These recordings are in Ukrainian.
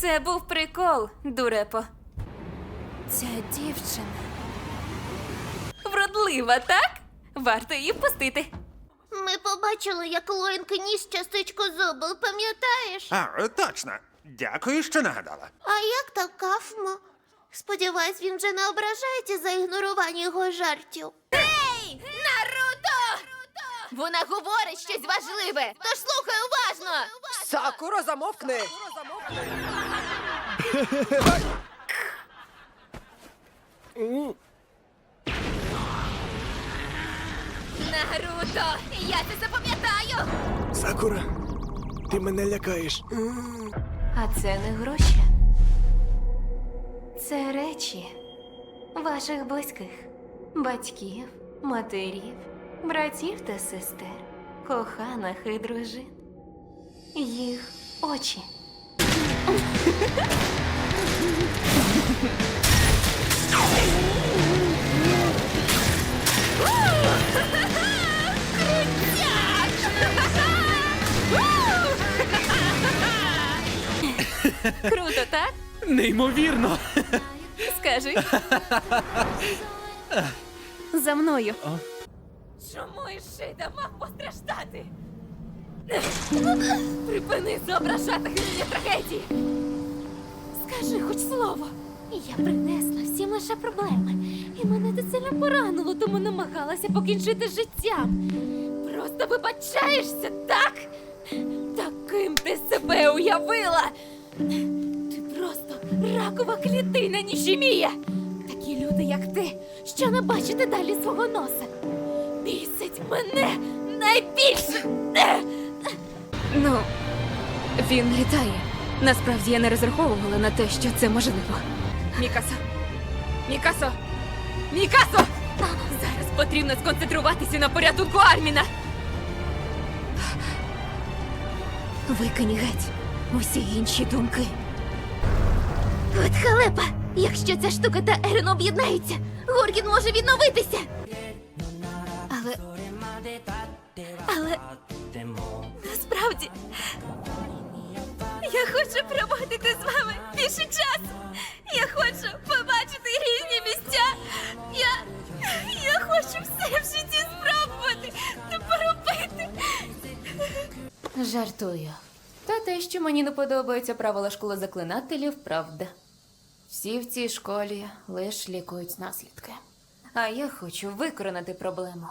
Це був прикол, дурепо. Ця дівчина. Вродлива, так? Варто її впустити. Ми побачили, як Лоїнк ніс частичку зубу, пам'ятаєш? А, точно. Дякую, що нагадала. А як так кафмо? Сподіваюсь, він вже не ображається за ігнорування його жартів. Ей! Наруто! Вона говорить щось важливе, тож слухай уважно! Сакура, замовкни! Наруто! Я це запам'ятаю! Сакура, ти мене лякаєш. А це не гроші. Це речі ваших близьких, батьків, матерів, братів та сестер, коханих і дружин. Їх очі. Круто, так? Неймовірно. Скажи. За мною. Чому Ішида мав постраждати? Припини зображати грізні трагедії! Скажи хоч слово. Я принесла всім лише проблеми. І мене це сильно поранило, тому намагалася покінчити з життям. Просто вибачаєшся, так? Таким ти себе уявила! Ти просто ракова клітина нішімія! Такі люди, як ти, що не бачите далі свого носа. Бісить мене найбільше! Ну, він літає. Насправді я не розраховувала на те, що це можливо. Мікасо! Мікасо! Мікасо! Зараз потрібно сконцентруватися на порятунку Арміна. Викинь геть усі інші думки. От халепа! Якщо ця штука та Ерен об'єднаються, Горгін може відновитися! Але. Але. Насправді. Я хочу проводити з вами більше часу. Я хочу побачити різні місця. Я. Я хочу все в житті спробувати та поробити. Жартую. Та те, що мені не подобаються правила школи заклинателів, правда. Всі в цій школі лише лікують наслідки. А я хочу викоренити проблему.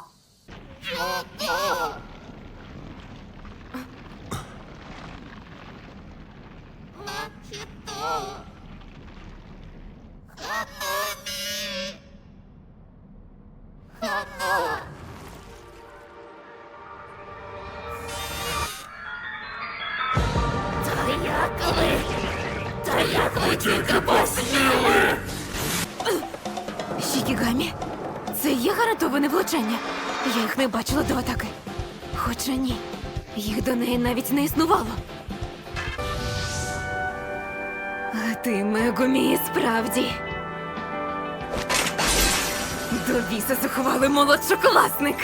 Це є гарантоване влучання. Я їх не бачила до атаки. Хоча ні, їх до неї навіть не існувало. А ти, Мегумі, справді. До біса заховали молодшокласник.